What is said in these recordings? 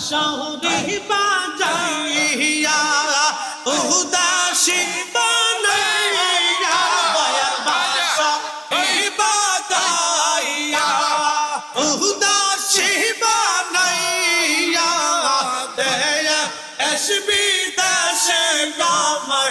শহরে বাজাইয়া উদাসী বানাইয়া বাসা বাদাইয়া উদাসী বানাইয়া দেয়া এসবি দাস গামার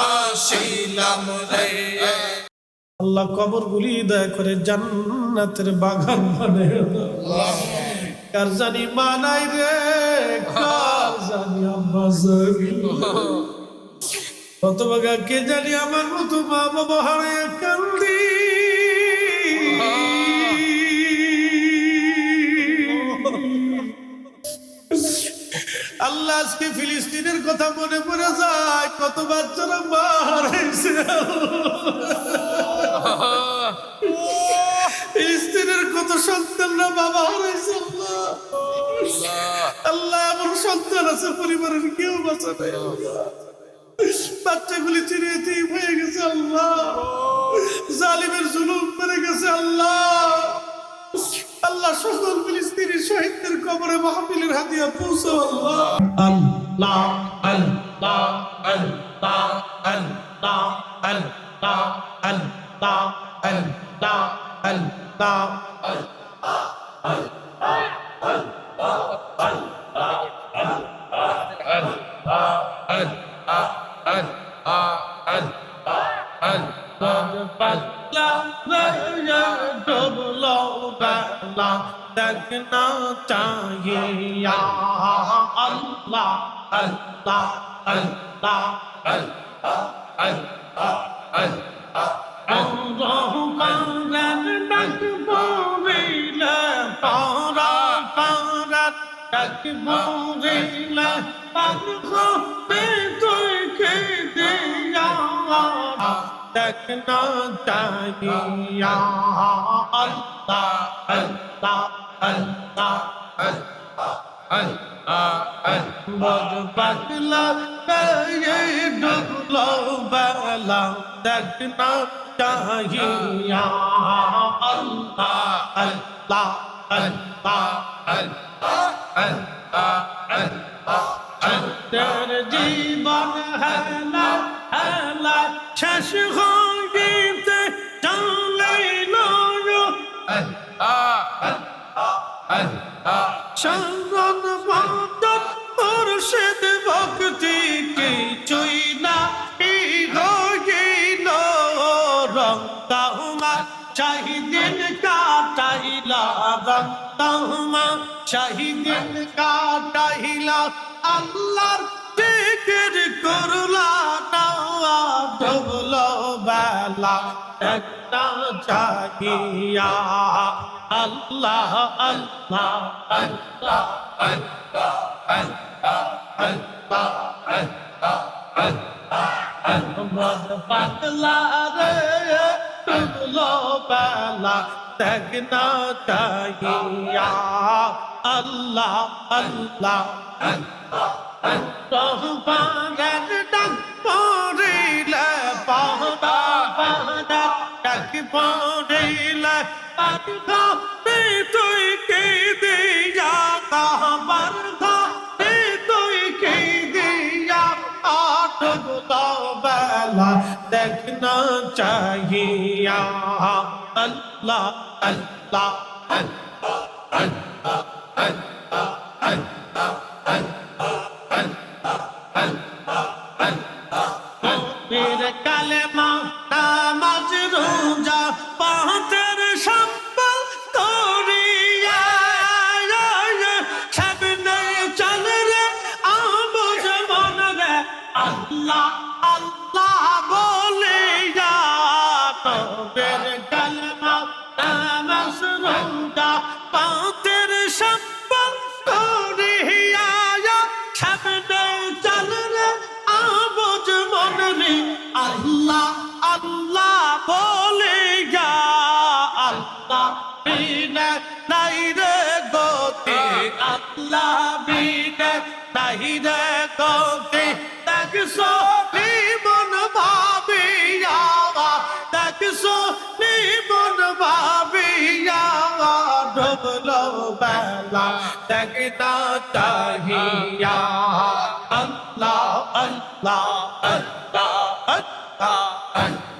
বাবা রে। আল্লাহ কবর গুলি দয়া করে জান্নাতের বাগান বানে কার জানি মানাই রে কার জানি আব্বাস কত বাগা কে জানি আমার মতো মা বাবা হারায় কান্দি আল্লাহ আজকে ফিলিস্তিনের কথা মনে পড়ে যায় কত বাচ্চারা মা হারাইছে ফিলিস্তিনের কত সন্তানরা বাবা হারাইছে আল্লাহ। এমন সন্তান আছে, পরিবারের কেউ বাঁচা নাই। বাচ্চাগুলি চিরে চিরে হয়ে গেছে আল্লাহ। সকল ফিলিস্তিনি শহীদদের কবরে মাহফিলের হাতিয়া পৌঁছো আল্লাহ আল্লাহ আল্লাহ আল্লাহ আল্লাহ আল্লাহ আল্লাহ আল্লাহ আল্লাহ अल्लाह लगना चाहिए अल्लाह अल्लाह अल्लाह अल्लाह अल्लाह अल्लाह अल्लाह पागल डकबोरेला पारा पारा डकबोरेला पागल पे तो के दिया تکنا چاہیے اللہ اللہ اللہ بدلا یہ ڈگلو بلا تکنا چاہیے اللہ اللہ اللہ اللہ اللہ اللہ تیرے جیون ہے نا হেলা শেষ গীতে টানাইল চন্দন বন্দন মুর্শিদ ভক্তি কিছুই না গিল রং তাহুমা, চাহিদিন কাটাইলা রং তাহুমা, চাহিদিন কাটাইলা আল্লাহর জিকির করলা। বেলা একটা জাগিয়া আল্লাহ আল্লাহ আল্লাহ মদ পাগলা রে ডুবলো বেলা দেখনা চাহিয়া। আল্লাহ আল্লাহ রহমানের তুই কে দিয়া তাহার ধরে তুই কে দিয়া আটক বেলা দেখনা চাহিয়া আল্লাহ আল্লাহ আল্লাহ আল্লাহ আল্লাহ আল্লাহ সম্বল করিয়া সামনে চল রে আমজ মন রে আল্লাহ আল্লাহ বলে যা, আল্লাহ বিনা নাই রে গতি, আল্লাহ বিনে নাহি রে গতি দেখছ নিমন ভাবিয়া ডুবলো বেলা দেখনা চাহিয়া আল্লাহ আল্লাহ আল্লাহ আল্লাহ আল্লাহ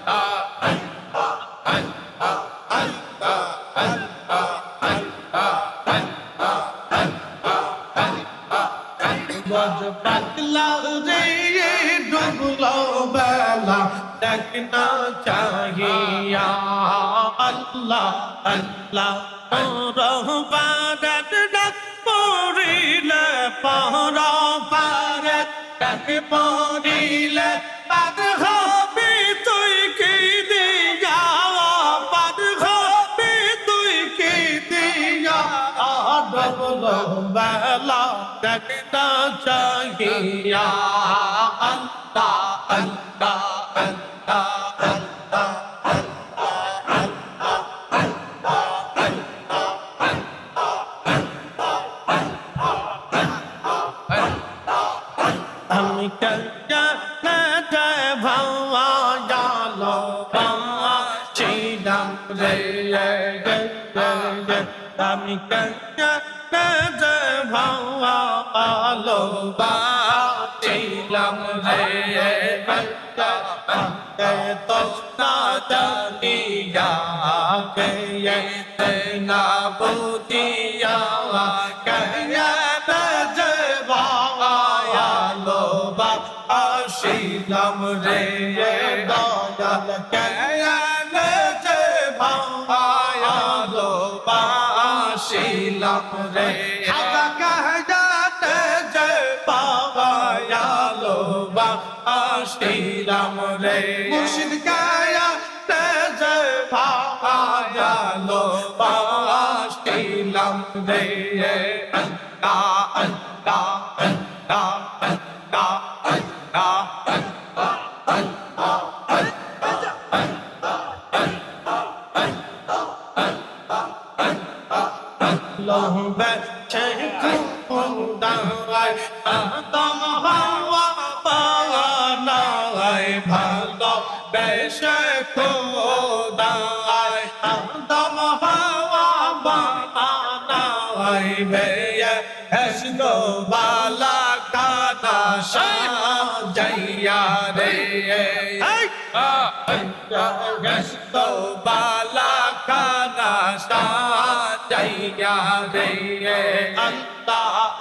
বজ পাগলা রে ডুবলো বেলা দেখনা চাহিয়া আল্লাহ আল্লাহ রহবানত ডাক পড়িলে পর পারত ডাক পড়িলে। পাদ হবে তুই কি দিয়া, পাদ হবে তুই কি দিয়া। ডবলো বেলা দেখনা চাহিয়া আল্লাহ আল্লাহ আল্লাহ ছিলাম রে তো না জানিয়া কে না বুঝিয়া কয়া বালো বা আসিলাম রে দয়াল কেয়াল যে ভালো বা আসিলাম রে। হাজা কাহাজাত যে পাওয়ালো বা আসিলাম রে। মুর্শিদ কায়া যে ভালো বা আসিলাম রে। আল্লাহ আল্লাহ। ছেকুন্দায় আদম হাওয়া পাওয়ানায় ভালো বেশে খোদায় আদম হাওয়া বানায় বেয়ে এসলো বালা কানা সাজাইয়া রে। এসলো বালা কানা সাজাইয়া রে।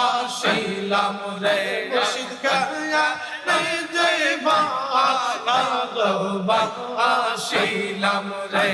আসিলাম রে মুর্শিদ কারণ যে বা আয়ালো বা আসিলাম রে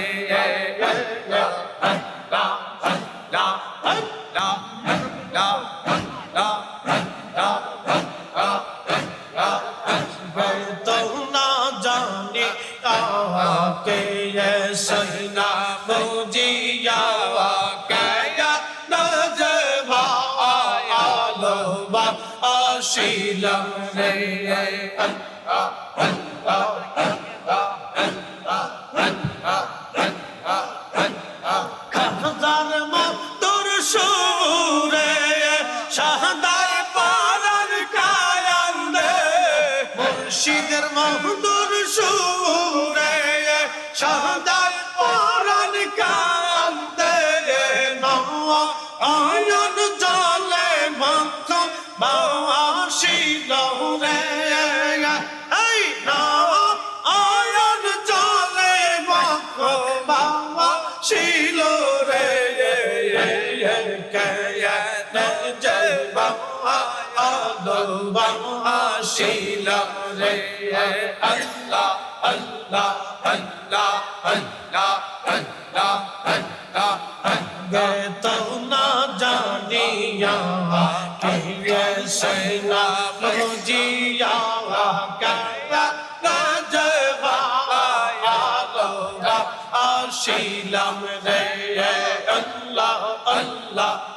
শিল রে আল্লাহ আল্লাহ আল্লাহ আল্লাহ আল্লাহ আল্লাহ গে তো না জানিয়া কে সৈনা বুঝিয়া কায়া রাজবা আসিলাম রে আল্লাহ আল্লাহ আল্লাহ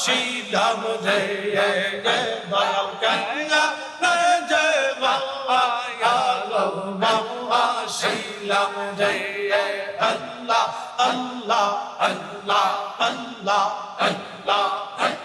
আসিলাম রে দয়াল কয়া যে বাবা আসিলাম রে আল্লাহ আল্লাহ আল্লাহ আল্লাহ আল্লাহ আল্লাহ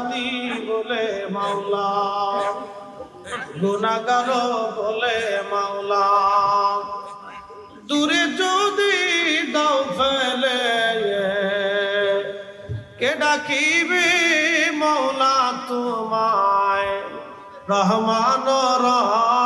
অপরাধী বলে মাওলা, গুণাগার বলে মাওলা। দূরে যদি দাও ফেলে কে ডাকিবে মৌলা তোমায়? রহমান রহিম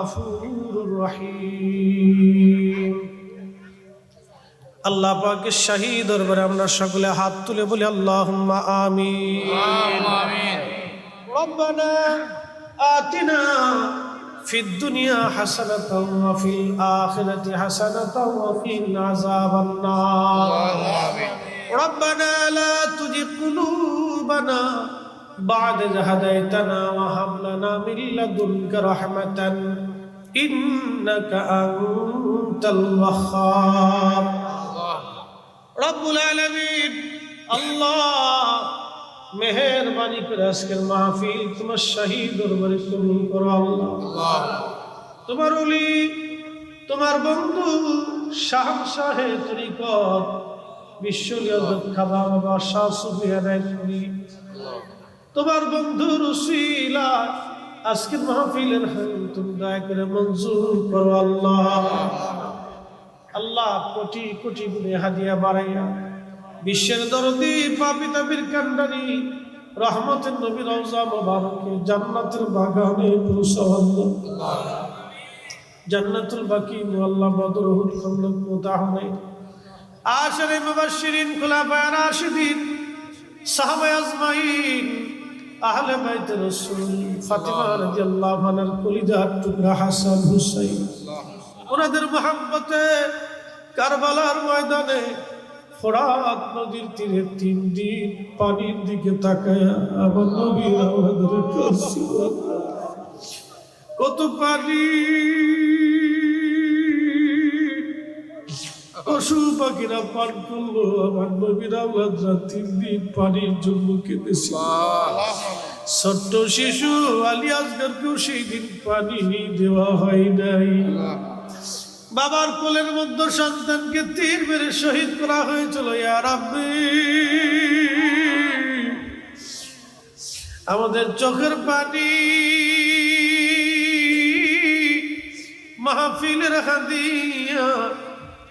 গফুর রহিম। আল্লাহ পাকের শাহী দরবারে আমরা সকলে হাত তুলে বলি আল্লাহুম্মা আমিন। রব্বানা আতিনা ফিদ দুনিয়া হাসানাতাও ওয়া ফিল আখিরাতি হাসানাতাও ওয়া إنك أنت الوهاب রব্বুল আলামিন আল্লাহ মেহেরবানি করে আজকের মাহফিল তোমার শাহী দরবারে কবুল করো আল্লাহ তোমার ওলি তোমার বন্ধু শাহ শাহে তরিকত বিশ্বলীয় দক্ষা বাবা শাহ সুফিয়া রায় করি তোমার বন্ধু রসিলা আজকের হাল তুমি দয়া করে মঞ্জুর করো আল্লাহ। আল্লাহ কোটি কোটি গুণে হাদিয়া বাড়াইয়া বিশ্বের দরদি, পাপি তাবির কান্ডারি রহমতের নবী রওজা মোবারকে জান্নাতের বাগানে পৌঁছানো জান্নাতুল বাকি আল্লাহ বদরহুল খন্দক মুতাহমিন আশরে মুবাশশিরিন, খুলাফায়ে রাশিদিন, সাহাবায়ে আজমাইন আহলে বাইত রাসূল ফাতিমা রাদিয়াল্লাহু আনহার কলিজার টুকরা হাসান হুসাইন। ওনাদের মহাব্বতে কারবালার ময়দানে ফোরাত নদীর তীরে তিন দিন পানির দিকে তাকায় আমার নবীর আমাদের কত পানি পশু পাখিরা পান করল আমার নবীর আওলাদরা তিন দিন পানির জন্য কেঁদেছে ছোট্ট শিশু আলী আসগরকেও সেই দিন পানি দেওয়া হয় নাই। বাবার কোলের মধ্যে সন্তানকে তীর মেরে শহীদ করা হয়েছিল ইয়া রাব্বি। আমাদের চোখের পানি মাহফিলের হাদিয়া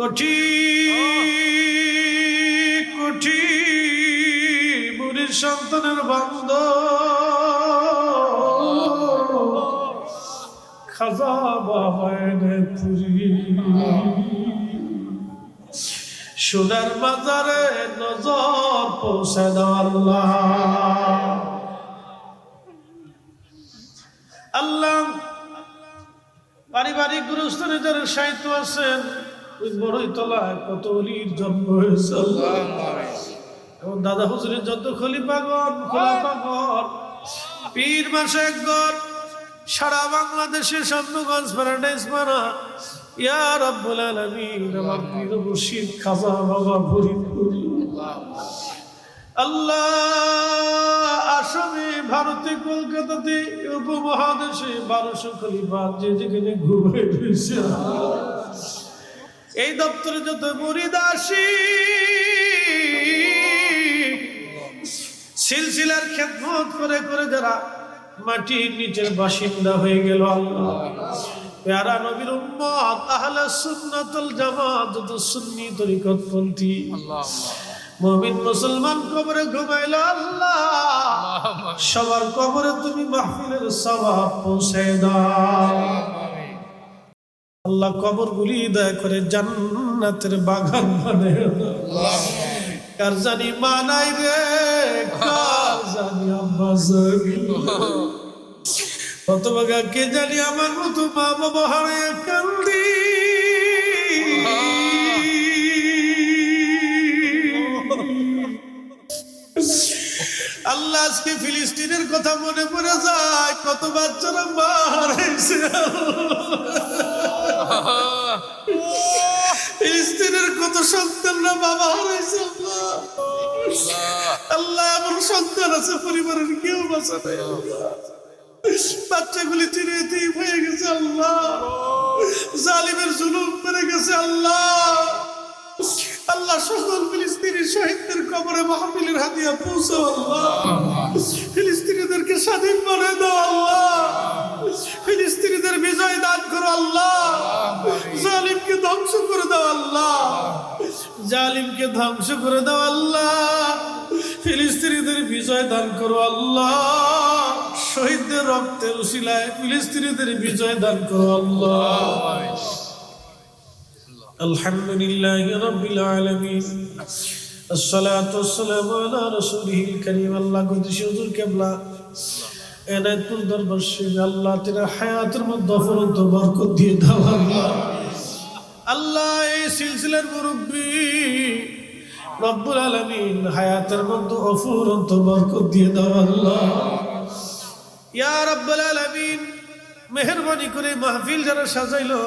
কোটি কোটি বুড়ির সন্তানের বান্ধ। খাজা বাবায়নে পুরি। সোনার বাজারে নজর পৌঁছে আল্লাহ। আল্লাহ, পারিবারিক গুরুস্থানে যারা সাহিত্য আছেন ওই বড়ই তলায় কত অলির জন্ম হয়েছে এবং দাদা হুজুরের যত খলিফাগণ খোলাফাগণ পীর মাসেকগণ সারা বাংলাদেশে স্বর্ণগঞ্জ প্যারাডাইস মারা। ইয়া রব্বুল আলামিন আমার পীর মুর্শিদ খাজা বাবা ফরিদপুরি। আল্লাহ আসামে ভারতে কলকাতাতে উপমহাদেশে বারোশো খলিফা যে যেখানে ঘুরে রয়েছে। এই দপ্তরে যত মুরিদাসী সিলসিলার খেদমত করে করে যারা মাটির নিচের বাসিন্দা হয়ে গেল আল্লাহ। প্যারা নবীর উম্মত আহলে সুন্নাতুল জামাত যত সুন্নি তরিকতপন্থী। মুমিন মুসলমান কবরে ঘুমাইল আল্লাহ। সবার কবরে তুমি মাহফিলের সওয়াব পৌঁছে দাও। আল্লাহ কবর গুলি দয়া করে জান্নাতের বাগান দাও। কার জানি মা নাই রে জানি আব্বা জানি। কত বাগা কে জানি আমার মতো মা বাবা কান্দি। আল্লাহ আজকে ফিলিস্তিনের কথা মনে পড়ে যায় কত বাচ্চারা মা হারাইছে ফিলিস্তিনের কত সন্তানরা বাবা হারাইছে, আল্লাহ। এমন সন্তান আছে, পরিবারের কেউ বাঁচা নাই। বাচ্চাগুলি চিরে ঠিক হয়ে গেছে, আল্লাহ। জালিমের জুলুম বেড়ে গেছে, আল্লাহ। আল্লাহ সকল ফিলিস্তিনি শহীদদের কবরে মাহফিলের হাতিয়া পৌঁছো আল্লাহ। ফিলিস্তিনিদেরকে স্বাধীন করে দাও আল্লাহ। ফিলিস্তিনিদের বিজয় দান করো আল্লাহ। জালিমকে ধ্বংস করে দাও আল্লাহ। জালিমকে ধ্বংস করে দাও আল্লাহ। ফিলিস্তিনিদের বিজয় দান করো আল্লাহ। শহীদদের রক্তের উশিলায় ফিলিস্তিনিদের বিজয় দান করো আল্লাহ। الحمد لله رب العالمين الصلاة والسلام على رسوله الكريم الله قدس حضور কেবলা এনায়তপুর দরবার শরীফ আল্লাহ তেরা হায়াতের মধ্যে অফরন্ত বরকত দিয়ে দাও আল্লাহ আল্লাহ এই সিলসিলার মুরব্বী রব্বুল আলামিন হায়াতের মধ্যে অফুরন্ত বরকত দিয়ে দাও আল্লাহ ইয়া রব্বুল আলামিন মেহেরবানি করে মাহফিল যারা সাজাইলো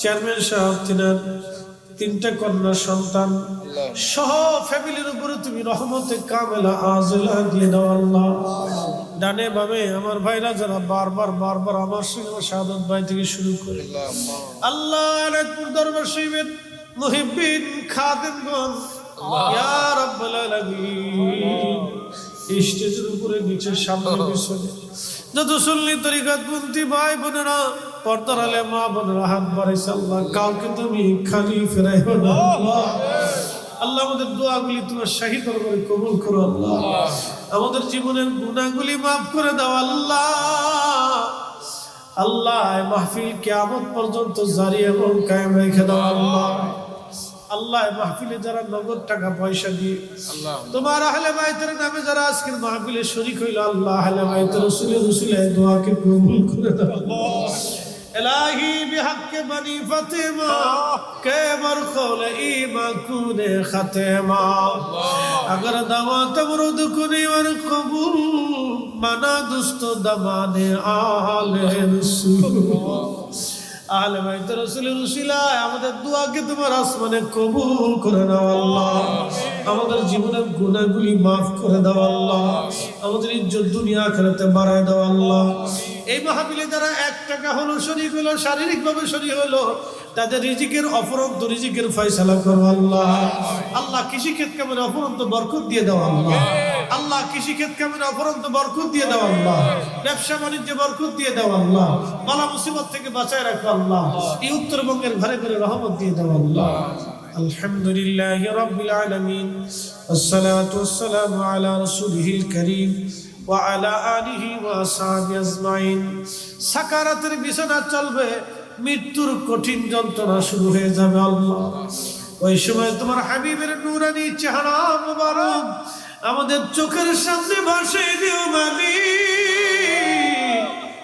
চেয়ারম্যান সাহেব তিনার তিনটা কন্যা সন্তান সহ ফ্যামিলির উপরে তুমি রহমতে কামেলা আজলা দিয়ে দাও আল্লাহ। ডানে বামে আমার ভাইরা যারা বারবার বারবার আমার সঙ্গে আমার ভাই থেকে শুরু করে। আল্লাহ আনাদপুর দরবার শরীফের ইয়া রাব্বাল আলামিন। স্টেজের উপরে নিচে সামনে পিছনে। যত সুন্নি তরিকাত পন্থী ভাই বোনেরা পর্দার আলে মা বোনেরা হাত বাড়াইছে আল্লাহ কাউকে তুমি খালি ফেরাইও না আল্লাহ। আল্লাহ। আমাদের দোয়াগুলি তোমার শাহী দরবারে কবুল করো আল্লাহ। আমাদের জীবনের গুণাগুলি মাফ করে দাও আল্লাহ। আল্লাহ মাহফিল কিয়ামত পর্যন্ত জারি এবং কায়েম রেখে দাও আল্লাহ। আল্লাহ। মাহফিলে যারা নগদ টাকা পয়সা দিয়ে তোমার আহলে বাইতের নামে যারা আজকের মাহফিলে শরীক হইল আল্লাহ আহলে বাইতের রসুলে রসুলে দোয়াকে কবুল করে দাও الهی به حق بنی فاطمه فاطمہ کے برخول ایما کون ختمہ اگر دعوت ورد کنی ور قبول منا دوست دمان آل رسول آل بیت رسول رسول উসিলায় আমাদের দোয়াকে তোমার আসমানে কবুল করে নাও আল্লাহ আমাদের জীবনের গুনাহগুলি মাফ করে দাও আল্লাহ। আমাদের ইজ্জত দুনিয়া আখিরাতে বাড়ায় দাও আল্লাহ। এই মাহফিলে যারা এক টাকা হলো শরীক হলো, শারীরিকভাবে শরীক হলো, তাদের রিজিকের অপরন্ত রিজিকের ফয়সালা করো আল্লাহ। আল্লাহ কৃষি ক্ষেত কেমন অপরন্ত বরকত দিয়ে দাও আল্লাহ। আল্লাহ কৃষি ক্ষেত কেমন অপরন্ত বরকত দিয়ে দাও আল্লাহ। ব্যবসা বাণিজ্যে বরকত দিয়ে দাও আল্লাহ। বালা মুসিবত থেকে বাঁচায় রাখো আল্লাহ। এই উত্তরবঙ্গের ঘরে ঘরে রহমত দিয়ে দাও আল্লাহ। الحمد لله رب العالمين والصلاة والسلام على رسوله الكريم وعلى آله وأصحابه أجمعين সাকারাতের বিছানা চলবে মৃত্যুর কঠিন যন্ত্রণা শুরু হয়ে যাবে আল্লাহ ওই সময় তোমার হাবিবের নুরানি চেহারা মুবারক আমাদের চোখের সামনে বসে দিও মালিক